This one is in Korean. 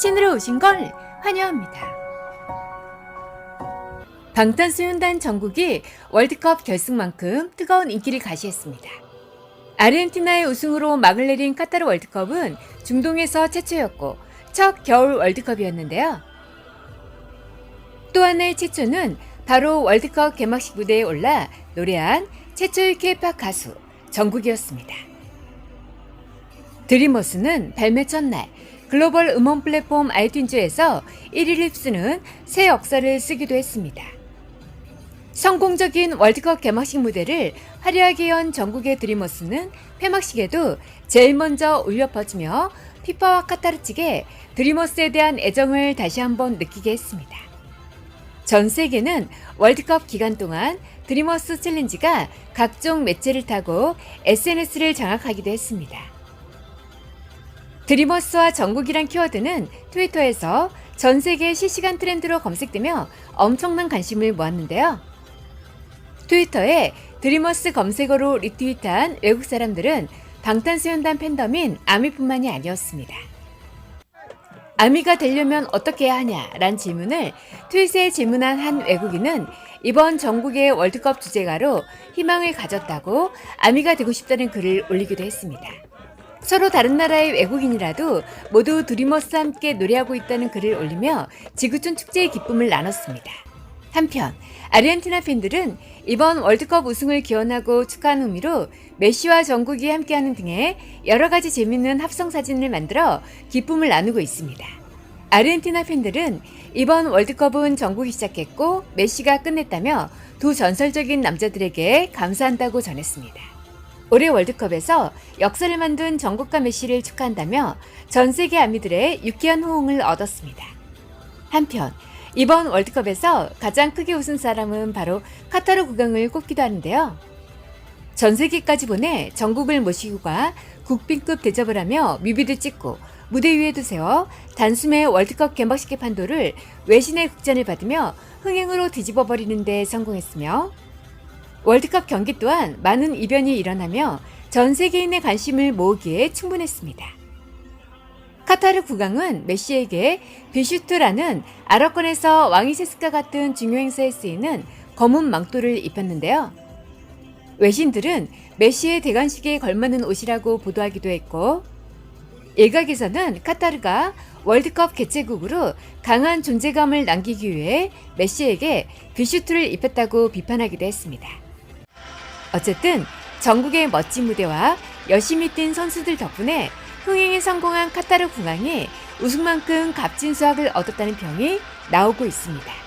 채널에 오신 걸 환영합니다. 방탄소년단 전국이 월드컵 결승만큼 뜨거운 인기를 가시했습니다. 아르헨티나의 우승으로 막을 내린 카타르 월드컵은 중동에서 최초였고 첫 겨울 월드컵이었는데요. 또 하나의 최초는 바로 월드컵 개막식 무대에 올라 노래한 최초의 케이팝 가수 정국이었습니다. 드리머스는 발매 첫날 글로벌 음원 플랫폼 아이튠즈에서 1위를 휩쓰는 새 역사를 쓰기도 했습니다. 성공적인 월드컵 개막식 무대를 화려하게 연 전국의 드리머스는 폐막식에도 제일 먼저 울려 퍼지며 피파와 카타르 측에 드리머스에 대한 애정을 다시 한번 느끼게 했습니다. 전 세계는 월드컵 기간 동안 드리머스 챌린지가 각종 매체를 타고 SNS를 장악하기도 했습니다. 드리머스와 전국이란 키워드는 트위터에서 전 세계 실시간 트렌드로 검색되며 엄청난 관심을 모았는데요. 트위터에 드리머스 검색어로 리트윗한 외국 사람들은 방탄소년단 팬덤인 아미뿐만이 아니었습니다. 아미가 되려면 어떻게 해야 하냐 란 질문을 트윗에 질문한 한 외국인은 이번 전국의 월드컵 주제가로 희망을 가졌다고 아미가 되고 싶다는 글을 올리기도 했습니다. 서로 다른 나라의 외국인이라도 모두 드리머스와 함께 노래하고 있다는 글을 올리며 지구촌 축제의 기쁨을 나눴습니다. 한편 아르헨티나 팬들은 이번 월드컵 우승을 기원하고 축하하는 의미로 메시와 정국이 함께하는 등의 여러 가지 재밌는 합성 사진을 만들어 기쁨을 나누고 있습니다. 아르헨티나 팬들은 이번 월드컵은 정국이 시작했고 메시가 끝냈다며 두 전설적인 남자들에게 감사한다고 전했습니다. 올해 월드컵에서 역사를 만든 정국과 메시를 축하한다며 전 세계 아미들의 유쾌한 호응을 얻었습니다. 한편 이번 월드컵에서 가장 크게 웃은 사람은 바로 카타르 국왕을 꼽기도 하는데요. 전 세계까지 보내 전국을 모시고 가 국빈급 대접을 하며 뮤비를 찍고 무대 위에도 세워 단숨에 월드컵 개막식의 판도를 외신의 극찬을 받으며 흥행으로 뒤집어 버리는 데 성공했으며 월드컵 경기 또한 많은 이변이 일어나며 전 세계인의 관심을 모으기에 충분했습니다. 카타르 국왕은 메시에게 비슈트라는 아랍권에서 왕위 세습과 같은 중요 행사에 쓰이는 검은 망토를 입혔는데요. 외신들은 메시의 대관식에 걸맞는 옷이라고 보도하기도 했고, 일각에서는 카타르가 월드컵 개최국으로 강한 존재감을 남기기 위해 메시에게 비슈트를 입혔다고 비판하기도 했습니다. 어쨌든 전국의 멋진 무대와 열심히 뛴 선수들 덕분에 흥행에 성공한 카타르 공항이 우승만큼 값진 수확을 얻었다는 평이 나오고 있습니다.